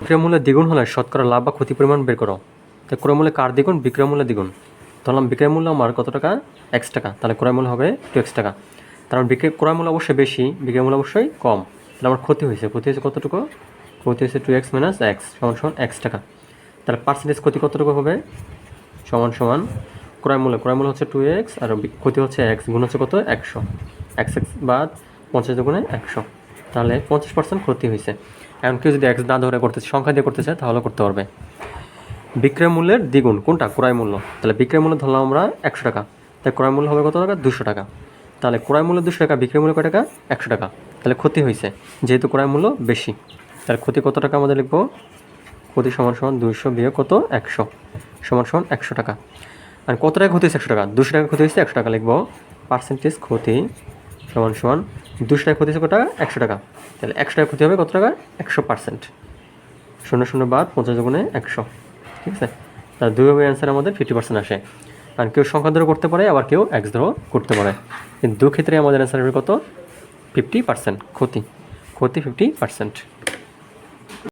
বিক্রয় মূল্যের দ্বিগুণ হলে শতকরা লাভ বা ক্ষতি পরিমাণ বের করো। তো ক্রয় মূল্যে কার দ্বিগুণ? বিক্রয় মূল্যের দ্বিগুণ। ধরলাম বিক্রয় মূল্য আমার কত টাকা? এক্স টাকা। তাহলে ক্রয় মূল্য হবে টু এক্স টাকা। তার মানে বিক্রয় ক্রয় মূল্য অবশ্যই বেশি বিক্রয় মূল্য অবশ্যই কম। তাহলে আমার ক্ষতি হয়েছে। ক্ষতি হয়েছে কতটুকু? ক্ষতি হয়েছে টু এক্স মাইনাস এক্স সমান সমান এক্স টাকা। তাহলে পার্সেন্টেজ ক্ষতি কতটুকু হবে? সমান সমান ক্রয় মূল্য ক্রয় মূল্য হচ্ছে টু এক্স আর ক্ষতি হচ্ছে এক্স গুণ হচ্ছে কত? একশো। এক্স এক্স বাদ পঞ্চাশ গুণে একশো। তাহলে পঞ্চাশ পার্সেন্ট ক্ষতি হয়েছে। এখন কেউ যদি এক্স না ধরে করতে সংখ্যা দিয়ে করতে চায়, তাহলে করতে পারবে। বিক্রয় মূল্যের দ্বিগুণ কোনটা? ক্রয় মূল্য। তাহলে বিক্রয় মূল্য ধরলাম আমরা একশো টাকা। তাই ক্রয় মূল্য হবে কত টাকা? দুশো টাকা। তাহলে ক্রয় মূল্য দুশো টাকা, বিক্রয় মূল্য কত টাকা? একশো টাকা। তাহলে ক্ষতি হয়েছে। যেহেতু ক্রয় মূল্য বেশি। তাহলে ক্ষতি কত টাকা আমাদের লিখব? ক্ষতি সমান সমান দুইশো বিয়োগ কত? একশো। সমান সমান একশো টাকা। আর কত টাকা ক্ষতি হয়েছে? একশো টাকা। দুশো টাকা ক্ষতি হয়েছে, একশো টাকা লিখব। পার্সেন্টেজ ক্ষতি সমান সমান দুশো টাকা ক্ষতি হচ্ছে কত টাকা? একশো টাকা। তাহলে একশো টাকা ক্ষতি হবে কত টাকা? একশো পার্সেন্ট। শূন্য শূন্য বাদ পঞ্চাশ গুণে একশো। ঠিক আছে? তাহলে দুইভাবে অ্যান্সার আমাদের ফিফটি পার্সেন্ট আসে। কারণ কেউ সংখ্যা ধরে করতে পারে, আবার কেউ এক্স ধরো করতে পারে। কিন্তু দু ক্ষেত্রে আমাদের অ্যান্সার হবে কত? ফিফটি পার্সেন্ট ক্ষতি। ক্ষতি ফিফটি পার্সেন্ট